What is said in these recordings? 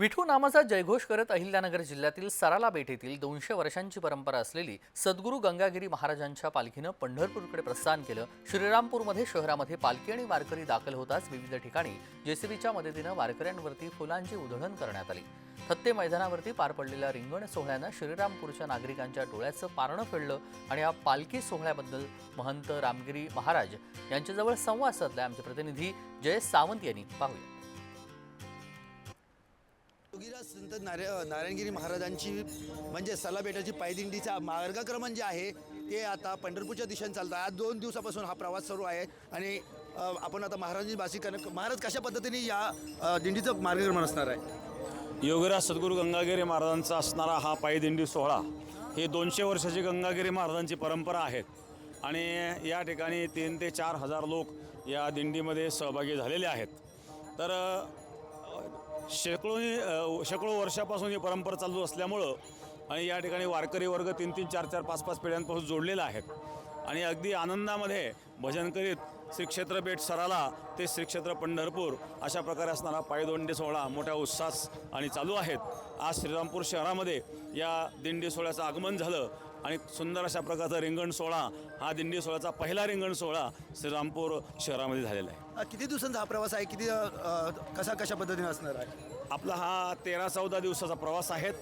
विठू नामाचा जयघोष करत अहिल्यानगर जिल्ह्यातील सराला बेट येथील दोनशे वर्षांची परंपरा असलेली सद्गुरू गंगागिरी महाराजांच्या पालखीनं पंढरपूरकडे प्रस्थान केलं. श्रीरामपूरमध्ये शहरामध्ये पालखी आणि वारकरी दाखल होताच विविध ठिकाणी जेसीबीच्या मदतीनं वारकऱ्यांवरती फुलांची उधळण करण्यात आली. थत्ते मैदानावरती पार पडलेल्या रिंगण सोहळ्यानं श्रीरामपूरच्या नागरिकांच्या डोळ्याचं पारणं फेडलं आणि या पालखी सोहळ्याबद्दल महंत रामगिरी महाराज यांच्याजवळ संवाद साधला आमचे प्रतिनिधी जयेश सावंत यांनी. पाहूया. योगीराज संत नारा नारायणगिरी महाराजांची म्हणजे सलाबेटाची पायदिंडीचा मार्गक्रमण जे आहे ते आता पंढरपूरच्या दिशेने चालतं. आज दोन दिवसापासून हा प्रवास सुरू आहे. आणि आपण आता महाराजांची भाषिक महाराज कशा पद्धतीने या दिंडीचं मार्गक्रमण असणार आहे? योगीराज सद्गुरू गंगागिरी महाराजांचा असणारा हा पायदिंडी सोहळा हे दोनशे वर्षाची गंगागिरी महाराजांची परंपरा आहेत आणि या ठिकाणी तीन ते चार हजार लोक या दिंडीमध्ये सहभागी झालेले आहेत. तर शेकडोनी शेकडो वर्षापासून ही परंपरा चालू असल्यामुळं आणि या ठिकाणी वारकरी वर्ग तीन तीन चार चार पाच पाच पिढ्यांपासून जोडलेला आहेत आणि अगदी आनंदामध्ये भजन करीत श्री क्षेत्र बेट सराला ते श्री क्षेत्र पंढरपूर अशा प्रकारे असणारा पायदोंडी सोहळा मोठ्या उत्सास आणि चालू आहेत. आज श्रीरामपूर शहरामध्ये या दिंडी सोहळ्याचं आगमन झालं आणि सुंदर अशा प्रकारचा रिंगण सोहळा हा दिंडी सोहळ्याचा पहिला रिंगण सोहळा श्रीरामपूर शहरामध्ये झालेला आहे. किती दिवसांचा हा प्रवास आहे? किती कसा कशा पद्धतीने असणार आहे? आपला हा तेरा चौदा दिवसाचा प्रवास आहेत.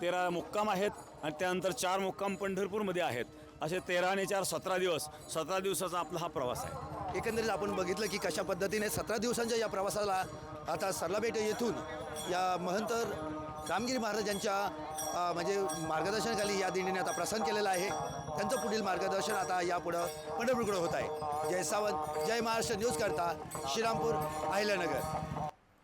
तेरा मुक्काम आहेत आणि त्यानंतर चार मुक्काम पंढरपूरमध्ये आहेत. असे तेरा आणि चार सतरा दिवस. सतरा दिवसाचा आपला हा प्रवास आहे. एकंदरीत आपण बघितलं की कशा पद्धतीने सतरा दिवसांच्या या प्रवासाला आता सरलाबेट येथून या महंत रामगिरी महाराजांच्या अ, म्हणजे मार्गदर्शनाखाली या दिंडीने आता प्रस्थान केलेलं आहे. त्यांचं पुढील मार्गदर्शन आता यापुढं पंढरपूरकडे होत आहे. जय सावंत जय महाराष्ट्र न्यूज करता श्रीरामपूर अहिल्यानगर.